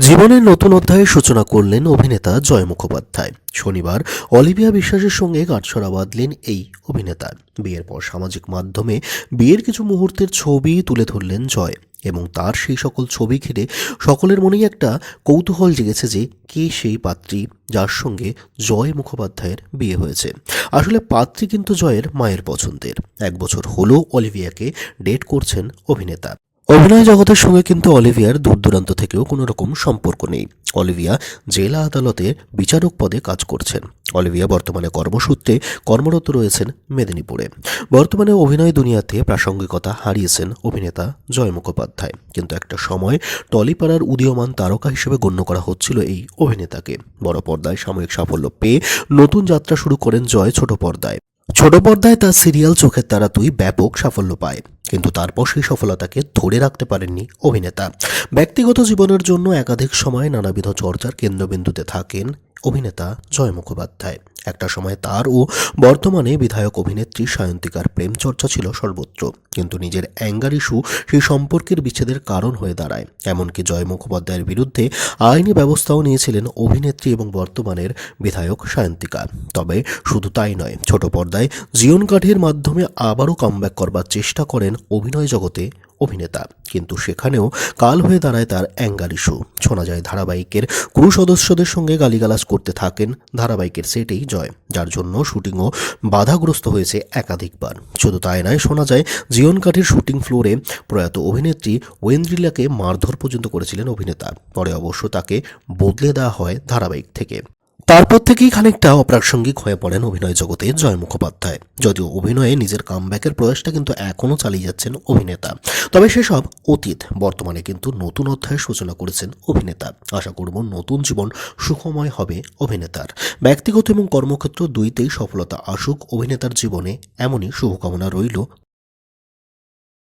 জীবনের নতুন অধ্যায়ের সূচনা করলেন অভিনেতা জয় মুখোপাধ্যায়। শনিবার অলিভিয়া বিশ্বাসের সঙ্গে গাঁটছড়া বাঁধলেন এই অভিনেতা। বিয়ের পর সামাজিক মাধ্যমে বিয়ের কিছু মুহূর্তের ছবি তুলে ধরলেন জয় এবং তার সেই সকল ছবি ঘিরে সকলের মনেই একটা কৌতূহল জেগেছে যে কে সেই পাত্রী যার সঙ্গে জয় মুখোপাধ্যায়ের বিয়ে হয়েছে। আসলে পাত্রী কিন্তু জয়ের মায়ের পছন্দের। এক বছর হলো অলিভিয়াকে ডেট করছেন অভিনেতা। অভিনয় জগতের সঙ্গে কিন্তু অলিভিয়ার দূর দূরান্ত থেকেও কোনো রকম সম্পর্ক নেই। অলিভিয়া জেলা আদালতে বিচারক পদে কাজ করছেন। অলিভিয়া বর্তমানে কর্মসূত্রে কর্মরত রয়েছেন মেদিনীপুরে। বর্তমানে অভিনয় দুনিয়াতে প্রাসঙ্গিকতা হারিয়েছেন অভিনেতা জয় মুখোপাধ্যায়। কিন্তু একটা সময় টলিপাড়ার উদীয়মান তারকা হিসেবে গণ্য করা হচ্ছিল এই অভিনেতাকে। বড় পর্দায় সাময়িক সাফল্য পেয়ে নতুন যাত্রা শুরু করেন জয় ছোট পর্দায়। ছোট পর্দায় তার সিরিয়াল চোখের তারা তুই ব্যাপক সাফল্য পায়। কিন্তু তারপর সেই সফলতাকে ধরে রাখতে পারেননি অভিনেতা। ব্যক্তিগত জীবনের জন্য একাধিক সময় নানাবিধ চর্চার কেন্দ্রবিন্দুতে থাকেন অভিনেতা জয় মুখোপাধ্যায়। একটা সময় তার ও বর্তমানে বিধায়ক অভিনেত্রী সায়ন্তিকার প্রেম চর্চা ছিল সর্বত্র, কিন্তু নিজের অ্যাঙ্গার ইস্যু সেই সম্পর্কের বিচ্ছেদের কারণ হয়ে দাঁড়ায়। এমনকি জয় মুখোপাধ্যায়ের বিরুদ্ধে আইনি ব্যবস্থাও নিয়েছিলেন অভিনেত্রী এবং বর্তমানের বিধায়ক সায়ন্তিকা। তবে শুধু তাই নয়, ছোট পর্দায় জীবন কাঠের মাধ্যমে আবারও কামব্যাক করবার চেষ্টা করেন অভিনয় জগতে অভিনেতা। কিন্তু সেখানেও কাল হয়ে দাঁড়ায় তার অ্যাঙ্গার ইস্যু। শোনা যায়, ধারাবাহিকের ক্রু সদস্যদের সঙ্গে গালিগালাজ করতে থাকেন ধারাবাহিকের সেটেই জয়, যার জন্য শুটিংও বাধাগ্রস্ত হয়েছে একাধিকবার। শুধু তাই নয়, শোনা যায়, জিয়ন কাঠের শুটিং ফ্লোরে প্রয়াত অভিনেত্রী ওয়েন্দ্রিলাকে মারধর পর্যন্ত করেছিলেন অভিনেতা। পরে অবশ্য তাকে বদলে দেওয়া হয় ধারাবাহিক থেকে। তারপর থেকেই খানিকটা অপ্রাসঙ্গিক হয়ে পড়েন অভিনয় জগতে জয় মুখোপাধ্যায়। যদিও অভিনয়ে নিজের কামব্যাকের প্রয়াসটা কিন্তু এখনও চালিয়ে যাচ্ছেন অভিনেতা। তবে সেসব অতীত বর্তমানে কিন্তু নতুন অধ্যায়ের সূচনা করেছেন অভিনেতা। আশা করব নতুন জীবন সুখময় হবে অভিনেতার। ব্যক্তিগত এবং কর্মক্ষেত্র দুইতেই সফলতা আসুক, অভিনেতার জীবনে এমনই শুভকামনা রইল